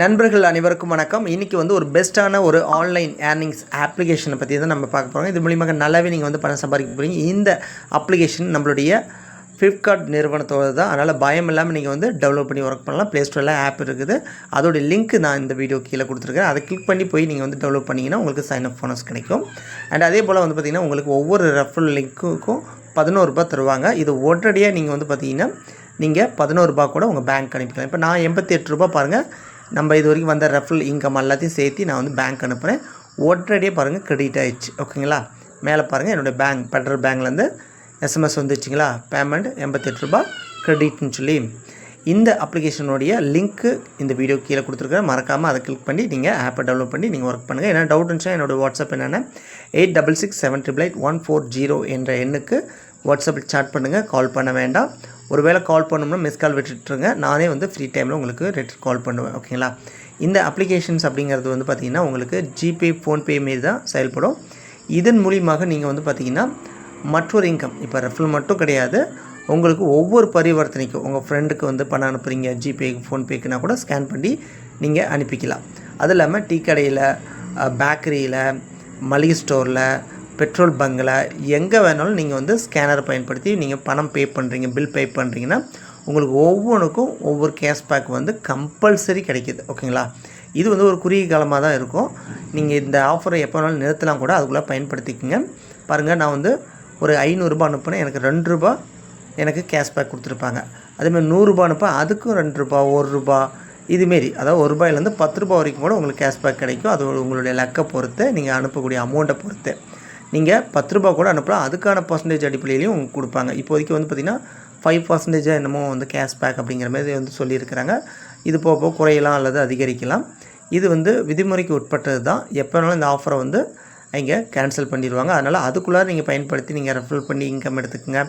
நண்பர்கள் அனைவருக்கும் வணக்கம். இன்றைக்கி வந்து ஒரு பெஸ்ட்டான ஒரு ஆன்லைன் ஏர்னிங்ஸ் அப்ளிகேஷனை பற்றி தான் நம்ம பார்க்க போகிறோம் இது மூலியமாக நல்லாவே நீங்கள் வந்து பணம் சம்பாதிக்க போகிறீங்க இந்த அப்ளிகேஷன் நம்மளுடைய ஃப்ளிப்கார்ட் நிறுவனத்தோட தான். அதனால் பயம் இல்லாமல் நீங்கள் வந்து டெவலப் பண்ணி ஒர்க் பண்ணலாம். ப்ளே ஸ்டோரில் ஆப் இருக்குது. அதோடைய லிங்க் நான் இந்த வீடியோ கீழே கொடுத்துருக்கேன். அதை கிளிக் பண்ணி போய் நீங்கள் வந்து டெவலப் பண்ணிங்கன்னா உங்களுக்கு சைன் அப் ஃபோனஸ் கிடைக்கும். அண்ட் அதே போல் வந்து பார்த்திங்கன்னா உங்களுக்கு ஒவ்வொரு ரெஃபரல் லிங்க்குக்கும் பதினோரு தருவாங்க. இது உடனடியாக நீங்கள் வந்து பார்த்தீங்கன்னா நீங்கள் பதினோரு கூட உங்கள் பேங்க் அனுப்பிக்கலாம். இப்போ நான் எண்பத்தி எட்டு ரூபாய் பாருங்கள் நம்ம இது வரைக்கும் வந்த ரெஃபரல் இன்கம் எல்லாத்தையும் சேர்த்து நான் வந்து பேங்க் அனுப்புகிறேன் உடனடியாக பாருங்கள் கிரெடிட் ஆகிடுச்சு ஓகேங்களா மேலே பாருங்கள் என்னுடைய பேங்க் ஃபெட்ரல் பேங்க்லேருந்து எஸ்எம்எஸ் வந்துச்சுங்களா? பேமெண்ட் எண்பத்தெட்டு ரூபாய் கிரெடிட்னு சொல்லி. இந்த அப்ளிகேஷனுடைய லிங்க்கு இந்த வீடியோ கீழே கொடுத்துருக்கேன் மறக்காமல் அதை கிளிக் பண்ணி நீங்கள் ஆப்பை டவுன்லோட் பண்ணி நீங்கள் ஒர்க் பண்ணுங்கள் ஏன்னா டவுட் இருந்துச்சுன்னா என்னோட வாட்ஸ்அப் என்னென்ன eight double six seven triple eight one four zero என்ற எண்ணுக்கு வாட்ஸ்அப்பில் சாட் பண்ணுங்கள் கால் பண்ண வேண்டாம். ஒருவேளை கால் பண்ணோம்னா மிஸ் கால் விட்டுட்டுருங்க. நானே வந்து ஃப்ரீ டைமில் உங்களுக்கு ரிட்டர்ன் கால் பண்ணுவேன் ஓகேங்களா இந்த அப்ளிகேஷன்ஸ் அப்படிங்கிறது வந்து பார்த்திங்கன்னா உங்களுக்கு ஜிபே ஃபோன்பே மாரி தான் செயல்படும். இதன் மூலியமாக நீங்கள் வந்து பார்த்திங்கன்னா மற்றொரு இன்கம் இப்போ ரெஃபல் மட்டும் கிடையாது. உங்களுக்கு ஒவ்வொரு பரிவர்த்தனைக்கும் உங்கள் ஃப்ரெண்டுக்கு வந்து பணம் அனுப்புகிறீங்க ஜிபேக்கு ஃபோன்பேக்குனா கூட ஸ்கேன் பண்ணி நீங்கள் அனுப்பிக்கலாம். அது இல்லாமல் டீ கடையில் பேக்கரியில் மளிகை ஸ்டோரில் பெட்ரோல் பங்கில் எங்கே வேணாலும் நீங்கள் வந்து ஸ்கேனர் பயன்படுத்தி நீங்கள் பணம் பே பண்ணுறீங்க பில் பே பண்ணுறீங்கன்னா உங்களுக்கு ஒவ்வொன்றுக்கும் ஒவ்வொரு கேஷ்பேக் வந்து கம்பல்சரி கிடைக்கிது ஓகேங்களா? இது வந்து ஒரு குறுகிய காலமாக தான் இருக்கும். நீங்கள் இந்த ஆஃபரை எப்போ வேணாலும் நிறுத்தலாம் கூட அதுக்குள்ளே பயன்படுத்திக்கோங்க. பாருங்கள் நான் வந்து ஒரு ஐநூறுரூபா அனுப்புனேன் எனக்கு ரெண்டு ரூபா எனக்கு கேஷ்பேக் கொடுத்துருப்பாங்க. அதேமாதிரி நூறுரூபா அனுப்ப அதுக்கும் ரெண்டு ரூபா ஒரு ரூபா இதுமாரி அதாவது ஒரு ரூபாயிலேருந்து பத்து ரூபா வரைக்கும் கூட உங்களுக்கு கேஷ்பேக் கிடைக்கும். அது உங்களுடைய லக்கை பொறுத்து நீங்கள் அனுப்பக்கூடிய அமௌண்ட்டை பொறுத்து. நீங்கள் பத்து ரூபா கூட அனுப்பலாம். அதுக்கான பர்சன்டேஜ் அடிப்படையிலையும் உங்களுக்கு கொடுப்பாங்க. இப்போதைக்கு வந்து பார்த்திங்கன்னா ஃபைவ் பர்சன்டேஜாக என்னமோ வந்து கேஷ்பேக் அப்படிங்கிற மாதிரி வந்து சொல்லியிருக்கிறாங்க. இது போக போக குறையலாம் அல்லது அதிகரிக்கலாம். இது வந்து விதிமுறைக்கு உட்பட்டது தான். எப்போ வேணாலும் இந்த ஆஃபரை வந்து இங்கே கேன்சல் பண்ணிடுவாங்க. அதனால் அதுக்குள்ளே நீங்கள் பயன்படுத்தி நீங்கள் ரெஃபர் பண்ணி இன்கம் எடுத்துக்கோங்க.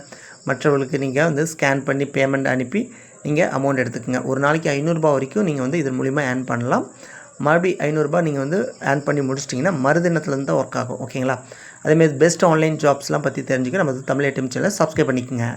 மற்றவர்களுக்கு நீங்கள் வந்து ஸ்கேன் பண்ணி பேமெண்ட் அனுப்பி நீங்கள் அமௌண்ட் எடுத்துக்கோங்க. ஒரு நாளைக்கு ஐநூறுரூபா வரைக்கும் நீங்கள் வந்து இதன் மூலிமா ஏர்ன் பண்ணலாம். மறுபடி ஐநூறுரூபா நீங்கள் வந்து ஏர்ன் பண்ணி முடிச்சிட்டிங்கன்னா மறுதினத்துலேருந்து தான் ஒர்க் ஆகும் ஓகேங்களா அதேமாதிரி பெஸ்ட் ஆன்லைன் ஜாப்ஸ்லாம் பற்றி தெரிஞ்சுக்க நம்ம தமிழ் ஐட்டம் சேனலை சப்ஸ்கிரைப் பண்ணிக்கோங்க.